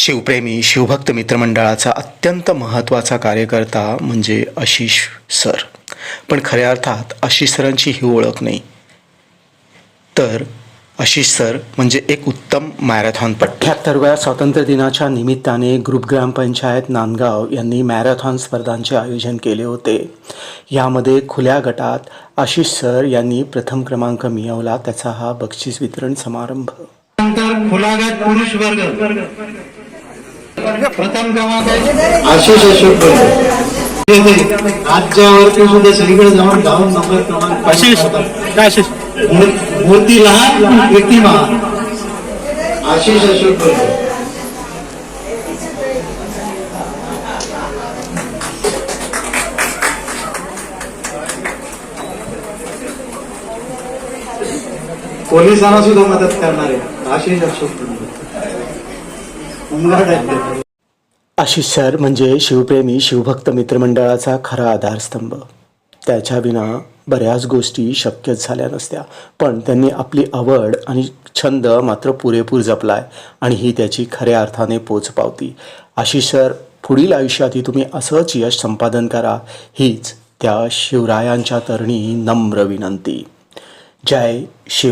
शिवप्रेमी शिवभक्त मित्रमंडळाचा अत्यंत महत्त्वाचा कार्यकर्ता म्हणजे आशिष सर. पण खऱ्या अर्थात आशिष सरांची ही ओळख नाही. तर आशिष सर म्हणजे एक उत्तम मॅरेथॉन अठ्ठ्याहत्तरव्या स्वातंत्र्य दिनाच्या निमित्ताने ग्रुप ग्रामपंचायत नांदगाव यांनी मॅरेथॉन स्पर्धांचे आयोजन केले होते. यामध्ये खुल्या गटात आशिष सर यांनी प्रथम क्रमांक मिळवला. त्याचा हा बक्षीस वितरण समारंभ. नंतर खुलागत पुरुष वर्ग. प्रथम क्रमांक आशिष अशोक येते आजच्यावरती सुद्धा सगळीकडे जाऊन जाऊन नंबर क्रमांक आशिष मूर्ती लहान व्यक्ती आशिष अशोक पोलिसांना सुद्धा मदत करणारे आशिष अशोक. आशिष सर म्हणजे शिवप्रेमी शिवभक्त मित्रमंडळाचा खरा आधारस्तंभ. त्याच्या विना बऱ्याच गोष्टी शक्यच झाल्या नसत्या. पण त्यांनी आपली आवड आणि छंद मात्र पुरेपूर जपलाय आणि ही त्याची खऱ्या अर्थाने पोच पावती. आशिष सर पुढील आयुष्यातही तुम्ही असंच यश संपादन करा हीच त्या शिवरायांच्या तरणी नम्र विनंती. जय शिव